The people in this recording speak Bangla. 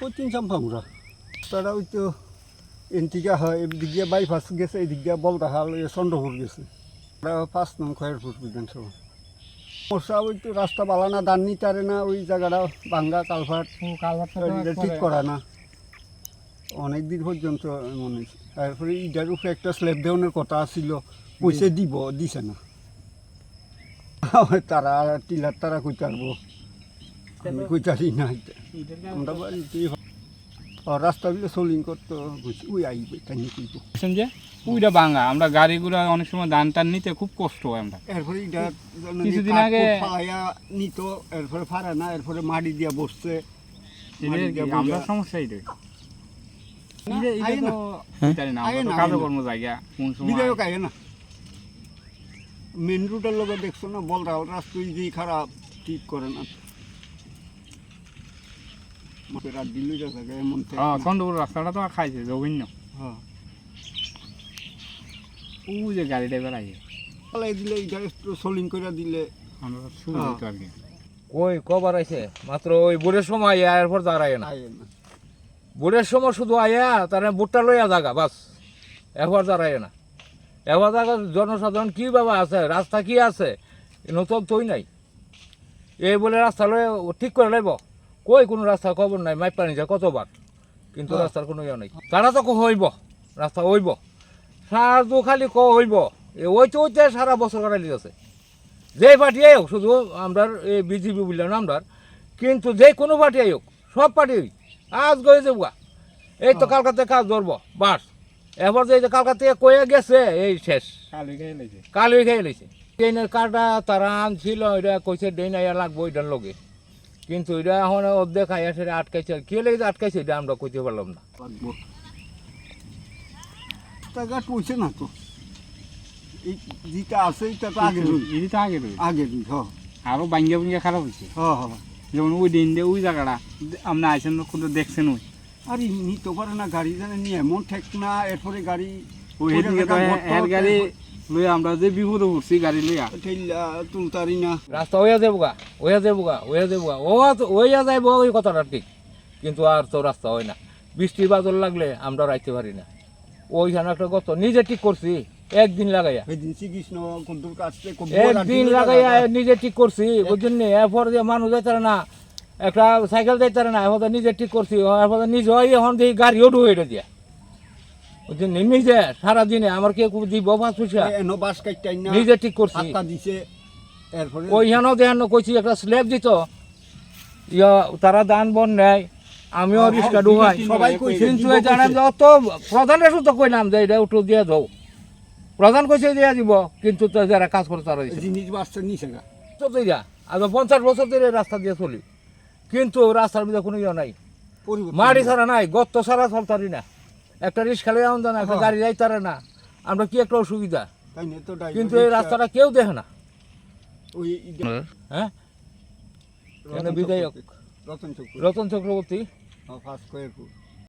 পশ্চিম চাম্পামুরা তারা ওই তো এনটিকা হয় এদিক দিয়ে বাইপাস গেছে এদিক দিয়ে বলদাহাল চন্দ্রপুর গেছে। ওরা পাঁচ নং খয়েরপুর বিধানসভা সমস্যা ওই তো রাস্তা বালানা দান নিতারে না ওই জায়গাটা ভাঙ্গা কালভার্ট ঠিক করা না। অনেক দিন পর্যন্ত মনে হয়েছে তারপরে ইটার উপরে একটা স্ল্যাব দেওয়ানোর কথা ছিল পয়সা দিব দিছে না। তারা টিলার তারা কই পারব না আমরা রাস্তাগুলো সোলিং করতে ওই আইবে তাই কইব। বুঝছেন যে পুইটা ভাঙা আমরা গাড়িগুলো অনেক সময় ধান টান নিতে খুব কষ্ট হয় আমরা। এরপরে এটা কিছুদিন আগে- ফায়া নিত এরপরে ফারা না এরপরে মাটি দিয়া বসছে। আমরা সমস্যা এটাই জায়গা কোন সময় না। মেন রুটের লোক দেখছ না বল রাহুল রাস্তা যে খারাপ ঠিক করে না মাকে রাত দিলই যা থাকে এমন থেকে হ্যাঁ না। চন্দ্রপুর রাস্তাটা তো খাইছে জঘন্য। হ্যাঁ। ও যে গাড়ি ড্রাইভার পালাই দিলে এটা একটু সোলিং করে দিলে। আমরা সুবিধা হ্যাঁ। হতো আর কি। ওই কবার আইছে? মাত্র ওই বুড়ের সময় এরপর দাঁড়ায় না। আয় বুড়ের সময় শুধু আয়া তার বুটটা লইয়া জাগা বাস। একবার দাঁড়ায় না। একবার জায়গা জনসাধারণ কি বাবা আছে? রাস্তা কি আছে? নতুন তৈ নাই। এই বলে রাস্তা লয়ে ঠিক করে লাইব। কই কোনো রাস্তা খবর নাই মাইপ পানি যায় কতবার? কিন্তু হ্যাঁ। রাস্তার কোনো ইয়ে নাই। তারা তো ক হইব রাস্তা হইব। সার খালি ক হইব। এ ওইতে ওইতে সারা বছর কাটালি আছে। যে পার্টি হোক শুধু আমরা এই বিজেপি বললাম না আমরা কিন্তু যে কোনো পার্টি হোক সব পার্টি আজ গয়ে যাব এই তো কালকাতে কাজ ধরবো বাস। এবার যে এই যে কয়ে গেছে এই শেষ। কালি গায়ে লেগেছে কাল হয়ে খেয়ে লেছে ট্রেনের কাটা তারা আনছিল এটা কইছে ডেন আইয়া লাগবো এটার লগে। কিন্তু এটা এখন অর্ধেক আইয়া সেটা আটকাইছে। কে লেগে আটকাইছে? এটা আমরা কইতে পারলাম না। টাকা পয়সা না তো? এই যেটা আছে এটা তো আগে রই আগে আগে রই হ। আরও বাঙ্গা বাঙ্গা খারাপ হয়েছে হ হ। যেমন ওই দিন দিয়ে ওই জায়গাটা আপনি আইসেন কিন্তু দেখছেন ওই। আর নিতে পারে না গাড়ি জানে নিয়ে এমন ঠেক না এরপরে গাড়ি ওই তো এর গাড়ি লই আমরা যে বিপদে উঠছি গাড়ি লইয়া। ঠেলা তুলতারি না। রাস্তা ওয়া দেবো গা ওয়া দেবো গা ওয়া দেবো গা ও তো ওইয়া যাইব ওই কথাটা ঠিক কিন্তু আর তো রাস্তা হয় না। বৃষ্টি বাদল লাগলে আমরা রাইতে পারি না। ওইখানে একটা গত নিজে ঠিক করছি একদিন লাগাইয়া। একদিন লাগাইয়া নিজে ঠিক করছি ওই জন্য এরপর যে মানুষ যাইতারে না একটা সাইকেল যাইতারে না এরপর নিজে ঠিক করছি এরপর নিজে এখন দিয়ে গাড়িও ঢুকে দিয়া ওই সারাদিনে আমার কে দিব পাঁচ পয়সা বাস না নিজে ঠিক করছি। হাতটা দিছে এরপরে ওইখানেও দেখান কইছি একটা স্ল্যাব দিত। ইয়া তারা দান বন নেয় আমিও রিক্সা ঢুকাই সবাই কইছে কিন্তু যে অত প্রধানের তো কইলাম যে এটা উঠো দিয়ে দাও প্রধান কইছে দিয়ে দিব কিন্তু তো যারা কাজ করে তারা জিনিস বাসটা নিছে গা। তো দিয়া আজ পঞ্চাশ বছর ধরে রাস্তা দিয়ে চলি। কিন্তু রাস্তার মধ্যে কোনো ইয়ে নাই। মাটি ছাড়া নাই গত্ত ছাড়া চলতারি না। একটা রিক্সা খেলে আনন্দ না একটা গাড়ি যাই তারা না। আমরা কি একটা অসুবিধা? কিন্তু এই রাস্তাটা কেউ দেখে না। ওই হ্যাঁ। রতন বিধায়ক। চক্রবর্তী, রতন চক্রবর্তী। ফার্স্ট কয়েরপুর